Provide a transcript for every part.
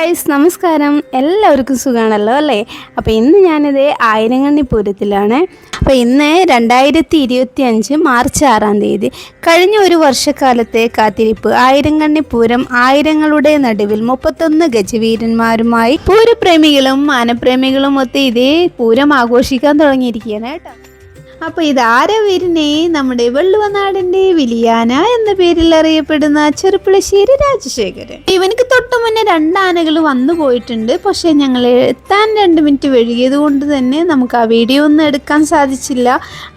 Guys നമസ്കാരം. എല്ലാവർക്കും സുഖമാണല്ലോ അല്ലേ? അപ്പോൾ ഇന്ന് ഞാനിത് ആയിരങ്ങണ്ണി പൂരത്തിലാണ് അപ്പോൾ ഇന്ന് രണ്ടായിരത്തി ഇരുപത്തി അഞ്ച് മാർച്ച് ആറാം തീയതി. കഴിഞ്ഞ ഒരു വർഷക്കാലത്തെ കാത്തിരിപ്പ്. ആയിരങ്ങണ്ണി പൂരം ആയിരങ്ങളുടെ നടുവിൽ മുപ്പത്തൊന്ന് ഗജവീരന്മാരുമായി പൂരപ്രേമികളും മാനപ്രേമികളും ഒത്ത് ഇതേ പൂരം ആഘോഷിക്കാൻ തുടങ്ങിയിരിക്കുകയാണ് കേട്ടോ. അപ്പൊ ഇതാര വരുന്നേ? നമ്മുടെ വെള്ളുവനാടിന്റെ വിലിയാന എന്ന പേരിൽ അറിയപ്പെടുന്ന ചെറുപ്പുളശ്ശേരി രാജശേഖരൻ. ഇവനക്ക് തൊട്ടു മുന്നേ രണ്ടാനകൾ വന്നു പോയിട്ടുണ്ട്. പക്ഷെ ഞങ്ങൾ എത്താൻ രണ്ട് മിനിറ്റ് വഴുകിയത് കൊണ്ട് തന്നെ നമുക്ക് ആ വീഡിയോ ഒന്നും എടുക്കാൻ സാധിച്ചില്ല.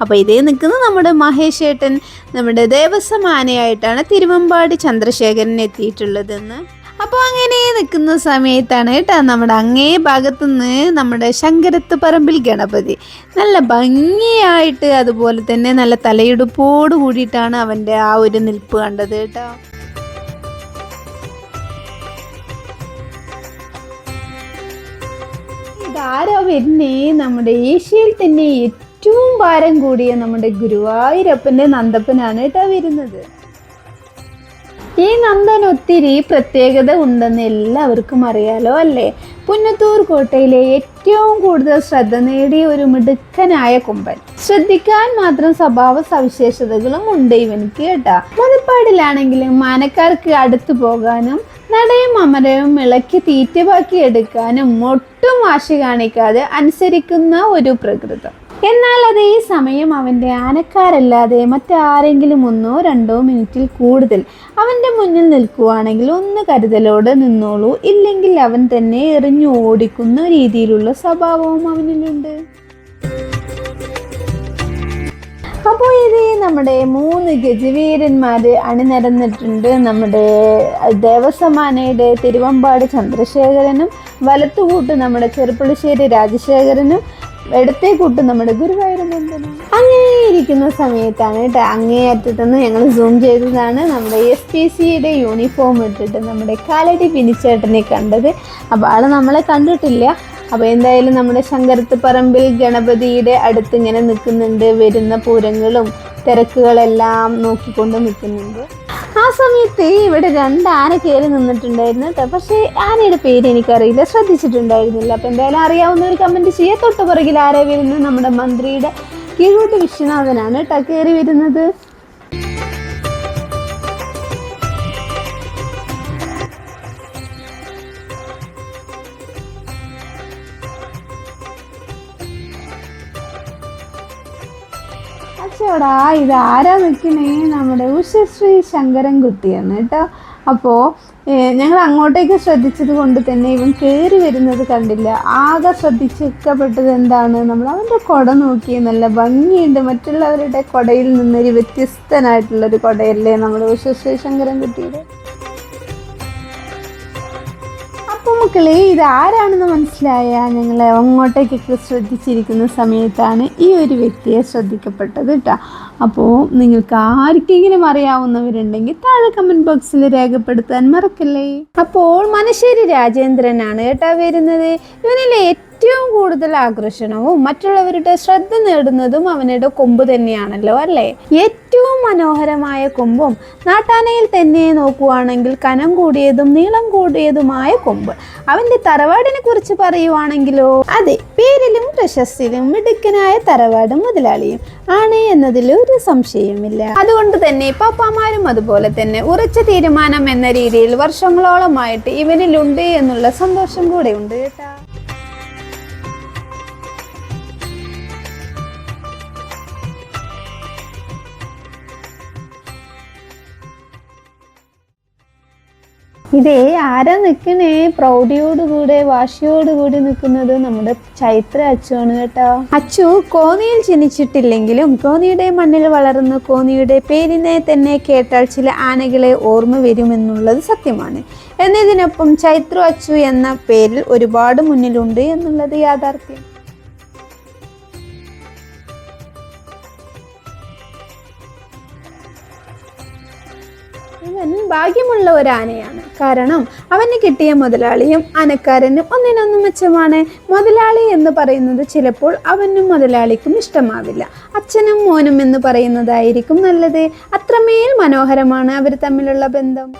അപ്പോൾ ഇതേ നിൽക്കുന്ന നമ്മുടെ മഹേഷ് ഏട്ടൻ നമ്മുടെ ദേവസ്വം ആനയായിട്ടാണ് തിരുവമ്പാടി ചന്ദ്രശേഖരൻ എത്തിയിട്ടുള്ളതെന്ന്. അപ്പോൾ അങ്ങനെ നിൽക്കുന്ന സമയത്താണ് കേട്ടോ നമ്മുടെ അങ്ങേ ഭാഗത്തുനിന്ന് നമ്മുടെ ശങ്കരത്ത് പറമ്പിൽ ഗണപതി. നല്ല ഭംഗിയായിട്ട് അതുപോലെ തന്നെ നല്ല തലയെടുപ്പോട് കൂടിയിട്ടാണ് അവന്റെ ആ ഒരു നിൽപ്പ് കണ്ടത് കേട്ടോ. ഇതാരോ വരുന്നേ? നമ്മുടെ ഏഷ്യയിൽ തന്നെ ഏറ്റവും ഭാരം കൂടിയ നമ്മുടെ ഗുരുവായൂരപ്പന്റെ നന്ദപ്പനാണ് കേട്ടോ വരുന്നത്. ഈ നന്ദൻ ഒത്തിരി പ്രത്യേകത ഉണ്ടെന്ന് എല്ലാവർക്കും അറിയാലോ അല്ലേ? പുന്നത്തൂർ കോട്ടയിലെ ഏറ്റവും കൂടുതൽ ശ്രദ്ധ നേടിയ ഒരു മിടുക്കനായ കുമ്പൻ. ശ്രദ്ധിക്കാൻ മാത്രം സ്വഭാവ സവിശേഷതകളും ഉണ്ട് ഇവനിക്ക് കേട്ടാ. മുതപ്പാടിലാണെങ്കിലും മാനക്കാർക്ക് അടുത്തു പോകാനും നടയും അമരവും ഇളക്കി തീറ്റവാക്കി എടുക്കാനും ഒട്ടും വാശി കാണിക്കാതെ അനുസരിക്കുന്ന ഒരു പ്രകൃതം. എന്നാൽ അതേ സമയം അവന്റെ ആനക്കാരല്ലാതെ മറ്റാരെങ്കിലും ഒന്നോ രണ്ടോ മിനിറ്റിൽ കൂടുതൽ അവന്റെ മുന്നിൽ നിൽക്കുവാണെങ്കിൽ ഒന്ന് കരുതലോടെ നിന്നോളൂ. ഇല്ലെങ്കിൽ അവൻ തന്നെ എറിഞ്ഞു ഓടിക്കുന്ന രീതിയിലുള്ള സ്വഭാവവും അവനിലുണ്ട്. അപ്പോൾ ഇത് നമ്മുടെ മൂന്ന് ഗജവീരന്മാർ അണിനിരന്നിട്ടുണ്ട്. നമ്മുടെ ദേവസമാനയുടെ തിരുവമ്പാട് ചന്ദ്രശേഖരനും വലത്തുകൂട്ട് നമ്മുടെ ചെറുപ്പുളശ്ശേരി രാജശേഖരനും ഇടത്തെ കൂട്ട്. നമ്മുടെ ഗുരുവായൂർ അങ്ങനെ ഇരിക്കുന്ന സമയത്താണ് കേട്ടോ അങ്ങേ അറ്റത്തുനിന്ന് ഞങ്ങൾ സൂം ചെയ്തതാണ്. നമ്മുടെ എസ് പി സിയുടെ യൂണിഫോം ഇട്ടിട്ട് നമ്മുടെ കാലടി പിനിച്ചേട്ടനെ കണ്ടത്. അപ്പോൾ ആൾ നമ്മളെ കണ്ടിട്ടില്ല. അപ്പോൾ എന്തായാലും നമ്മുടെ ശങ്കരത്ത് പറമ്പിൽ ഗണപതിയുടെ അടുത്ത് ഇങ്ങനെ നിൽക്കുന്നുണ്ട്. വരുന്ന പൂരങ്ങളും തിരക്കുകളെല്ലാം നോക്കിക്കൊണ്ട് നിൽക്കുന്നുണ്ട്. സമയത്ത് ഇവിടെ രണ്ട് ആന കയറി നിന്നിട്ടുണ്ടായിരുന്നു കേട്ടോ. പക്ഷേ ആനയുടെ പേര് എനിക്കറിയില്ല. ശ്രദ്ധിച്ചിട്ടുണ്ടായിരുന്നില്ല. അപ്പം എന്തായാലും അറിയാവുന്ന ഒരു കമന്റ് തൊട്ട് പുറകിൽ ആരാ വരുന്നത്? നമ്മുടെ മന്ത്രിയുടെ കീഴോട്ട് വിശ്വനാഥനാണ് കേട്ടോ കയറി വരുന്നത്. അച്ചോടാ ഇത് ആരാ നിൽക്കണേ നമ്മുടെ ഉഷശ്രീ ശങ്കരൻകുട്ടിയാണ് കേട്ടോ. അപ്പോൾ ഞങ്ങൾ അങ്ങോട്ടേക്ക് ശ്രദ്ധിച്ചത് കൊണ്ട് തന്നെ ഇവൻ കയറി വരുന്നത് കണ്ടില്ല. ആകെ ശ്രദ്ധിച്ചപ്പെട്ടത് എന്താണ്? നമ്മൾ അവന്റെ കുട നോക്കി നല്ല ഭംഗിയുണ്ട്. മറ്റുള്ളവരുടെ കുടയിൽ നിന്നൊരു വ്യത്യസ്തനായിട്ടുള്ളൊരു കുടയല്ലേ നമ്മുടെ ഉഷശ്രീ ശങ്കരൻകുട്ടിയുടെ? മക്കളെ ഇത് ആരാണെന്ന് മനസ്സിലായ? ഞങ്ങൾ അങ്ങോട്ടേക്കൊക്കെ ശ്രദ്ധിച്ചിരിക്കുന്ന സമയത്താണ് ഈ ഒരു വ്യക്തിയെ ശ്രദ്ധിക്കപ്പെട്ടത് കേട്ടോ അപ്പോൾ നിങ്ങൾക്ക് ആർക്കെങ്കിലും അറിയാവുന്നവരുണ്ടെങ്കിൽ താഴെ കമന്റ് ബോക്സിൽ രേഖപ്പെടുത്താൻ മറക്കല്ലേ? അപ്പോൾ മനശ്ശേരി രാജേന്ദ്രനാണ് കേട്ടോ വരുന്നത്. ഇവനിലെ ഏറ്റവും കൂടുതൽ ആകർഷണവും മറ്റുള്ളവരുടെ ശ്രദ്ധ നേടുന്നതും അവനുടെ കൊമ്പ് തന്നെയാണല്ലോ അല്ലേ? മനോഹരമായ കൊമ്പും നാട്ടാനയിൽ തന്നെ നോക്കുവാണെങ്കിൽ കനം കൂടിയതും നീളം കൂടിയതുമായ കൊമ്പ്. അവന്റെ തറവാടിനെ കുറിച്ച് പറയുവാണെങ്കിലോ? അതെ പേരിലും പ്രശസ്തിയിലും മിടുക്കനായ തറവാട് മുതലാളിയും ആണ് എന്നതിൽ ഒരു സംശയവുമില്ല. അതുകൊണ്ട് തന്നെ പാപ്പാമാരും അതുപോലെ തന്നെ ഉറച്ച തീരുമാനം എന്ന രീതിയിൽ വർഷങ്ങളോളമായിട്ട് ഇവനിലുണ്ട് എന്നുള്ള സന്തോഷം കൂടെ ഉണ്ട് കേട്ടാ. ഇതേ ആരാ നിൽക്കണേ പ്രൗഢിയോടുകൂടെ വാശിയോടുകൂടി നിൽക്കുന്നത് നമ്മുടെ ചൈത്ര അച്ചുവാണ് കേട്ടോ. അച്ചു കോന്നിയിൽ ജനിച്ചിട്ടില്ലെങ്കിലും കോന്നിയുടെ മണ്ണിൽ വളർന്ന കോന്നിയുടെ പേരിനെ തന്നെ കേട്ടാൽ ചില ആനകളെ ഓർമ്മ വരുമെന്നുള്ളത് സത്യമാണ്. എന്നതിനൊപ്പം ചൈത്ര അച്ചു എന്ന പേരിൽ ഒരുപാട് മുന്നിലുണ്ട് എന്നുള്ളത് യാഥാർത്ഥ്യം. ഇവൻ ഭാഗ്യമുള്ള ഒരു ആനയാണ് കാരണം അവന് കിട്ടിയ മുതലാളിയും ആനക്കാരനും ഒന്നിനൊന്നും മെച്ചമാണ്. മുതലാളി എന്ന് പറയുന്നത് ചിലപ്പോൾ അവനും മുതലാളിക്കും ഇഷ്ടമാവില്ല. അച്ഛനും മോനും എന്ന് പറയുന്നതായിരിക്കും നല്ലത്. അത്രമേൽ മനോഹരമാണ് അവർ തമ്മിലുള്ള ബന്ധം.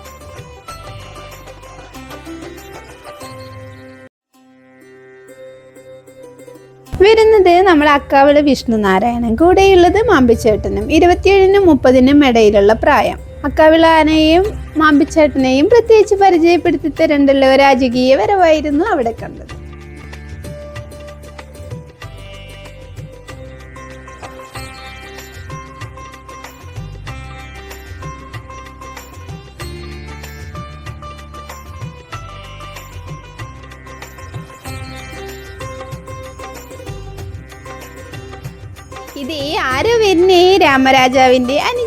വരുന്നത് നമ്മൾ അക്കാവിളെ വിഷ്ണു നാരായണൻ കൂടെയുള്ളത് മാമ്പിച്ചേട്ടനും ഇരുപത്തിയേഴിനും മുപ്പതിനും ഇടയിലുള്ള പ്രായം. അക്കാവിള ആനയെയും മാമ്പിച്ചേട്ടനെയും പ്രത്യേകിച്ച് പരിചയപ്പെടുത്തി തരണ്ടല്ലോ രാജകീയ വരവായിരുന്നു അവിടെ കണ്ടത്. ഇത് ആരോ വരുന്നേ രാമരാജാവിന്റെ എന്ന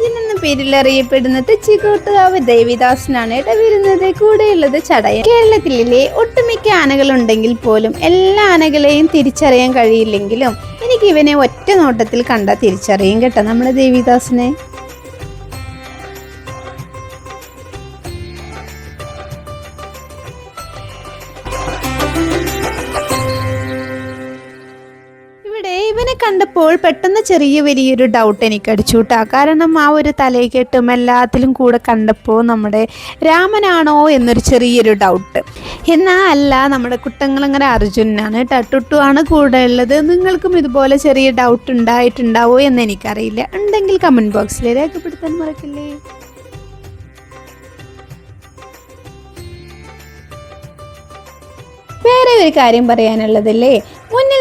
പേരിൽ അറിയപ്പെടുന്ന തെച്ചിക്കോട്ടുകാവ് ദേവിദാസനാണ് കേട്ടോ. വരുന്നത് കൂടെയുള്ളത് ചടയൻ കേരളത്തിലെ ഒട്ടുമിക്ക ആനകളുണ്ടെങ്കിൽ പോലും എല്ലാ ആനകളെയും തിരിച്ചറിയാൻ കഴിയില്ലെങ്കിലും എനിക്ക് ഇവനെ ഒറ്റ നോട്ടത്തിൽ കണ്ടാൽ തിരിച്ചറിയും കേട്ടോ നമ്മുടെ ദേവിദാസിനെ. കണ്ടപ്പോൾ പെട്ടെന്ന് ചെറിയ വലിയൊരു ഡൗട്ട് എനിക്ക് അടിച്ചു കേട്ടോ കാരണം ആ ഒരു തലയെക്കെട്ടും എല്ലാത്തിലും കൂടെ കണ്ടപ്പോൾ നമ്മുടെ രാമനാണോ എന്നൊരു ചെറിയൊരു ഡൗട്ട് എന്നാൽ അല്ല നമ്മുടെ കുട്ടങ്ങളങ്ങനെ അർജുനാണ് ടട്ടുട്ടു ടുട്ടു ആണ് കൂടെ ഉള്ളത്. നിങ്ങൾക്കും ഇതുപോലെ ചെറിയ ഡൗട്ട് ഉണ്ടായിട്ടുണ്ടാവോ എന്ന് എനിക്കറിയില്ല. ഉണ്ടെങ്കിൽ കമന്റ് ബോക്സിൽ രേഖപ്പെടുത്താൻ മറക്കില്ലേ? വേറെ ഒരു കാര്യം പറയാനുള്ളതല്ലേ?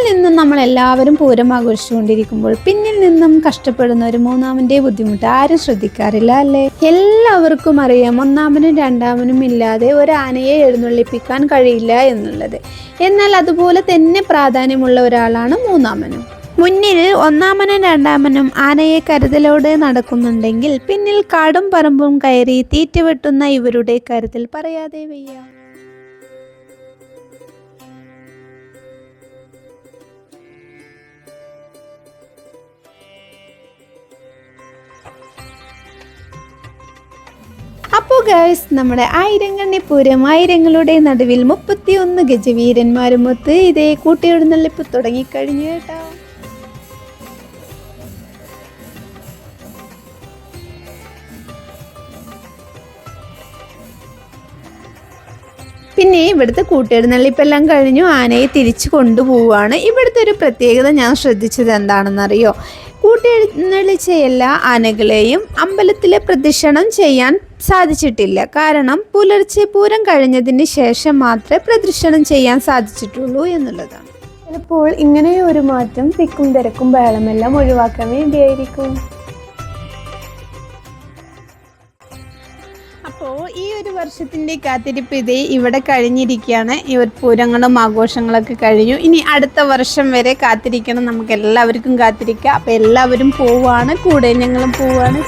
നിന്നും നമ്മൾ എല്ലാവരും പൂരം ആഘോഷിച്ചുകൊണ്ടിരിക്കുമ്പോൾ പിന്നിൽ നിന്നും കഷ്ടപ്പെടുന്ന ഒരു മൂന്നാമന്റെ ബുദ്ധിമുട്ട് ആരും ശ്രദ്ധിക്കാറില്ല അല്ലേ? എല്ലാവർക്കും അറിയാം ഒന്നാമനും രണ്ടാമനും ഇല്ലാതെ ഒരു ആനയെ എഴുന്നള്ളിപ്പിക്കാൻ കഴിയില്ല എന്നുള്ളത്. എന്നാൽ അതുപോലെ തന്നെ പ്രാധാന്യമുള്ള ഒരാളാണ് മൂന്നാമനും. മുന്നിൽ ഒന്നാമനും രണ്ടാമനും ആനയെ കരുതലോടെ നടക്കുന്നുണ്ടെങ്കിൽ പിന്നിൽ കാടും പറമ്പും കയറി തീറ്റ വെട്ടുന്ന ഇവരുടെ കരുതൽ പറയാതെ വയ്യ. അപ്പോൾ ഗൈസ് നമ്മുടെ ആയിരങ്ങണ്ണി പൂരം ആയിരങ്ങളുടെ നടുവിൽ മുപ്പത്തി ഒന്ന് ഗജവീരന്മാരുമൊത്ത് ഇതേ കൂട്ടിയെഴുന്നള്ളിപ്പ് തുടങ്ങിക്കഴിഞ്ഞു കേട്ടോ. പിന്നെ ഇവിടുത്തെ കൂട്ടിയെഴുന്നള്ളിപ്പെല്ലാം കഴിഞ്ഞു ആനയെ തിരിച്ചു കൊണ്ടുപോവുകയാണ് ഇവിടുത്തെ ഒരു പ്രത്യേകത ഞാൻ ശ്രദ്ധിച്ചത് എന്താണെന്നറിയോ? കൂട്ടിയെഴുന്നള്ളിച്ച എല്ലാ ആനകളെയും അമ്പലത്തിലെ പ്രദക്ഷിണം ചെയ്യാൻ സാധിച്ചിട്ടില്ല. കാരണം പുലർച്ചെ പൂരം കഴിഞ്ഞതിന് ശേഷം മാത്രമേ പ്രദക്ഷിണം ചെയ്യാൻ സാധിച്ചിട്ടുള്ളൂ എന്നുള്ളതാണ്. ചിലപ്പോൾ ഇങ്ങനെ ഒരു മാറ്റം തിക്കും തിരക്കും ബഹളമെല്ലാം ഒഴിവാക്കാൻ വേണ്ടിയായിരിക്കും. ഒരു വർഷത്തിന്റെ കാത്തിരിപ്പ് ഇതേ ഇവിടെ കഴിഞ്ഞിരിക്കുകയാണ്. ഈ ഒരു പൂരങ്ങളും ആഘോഷങ്ങളൊക്കെ കഴിഞ്ഞു. ഇനി അടുത്ത വർഷം വരെ കാത്തിരിക്കണം. നമുക്ക് എല്ലാവർക്കും കാത്തിരിക്കാം. അപ്പോൾ എല്ലാവരും പോവാണ്. കൂടെ ഞങ്ങളും പോവാണ്.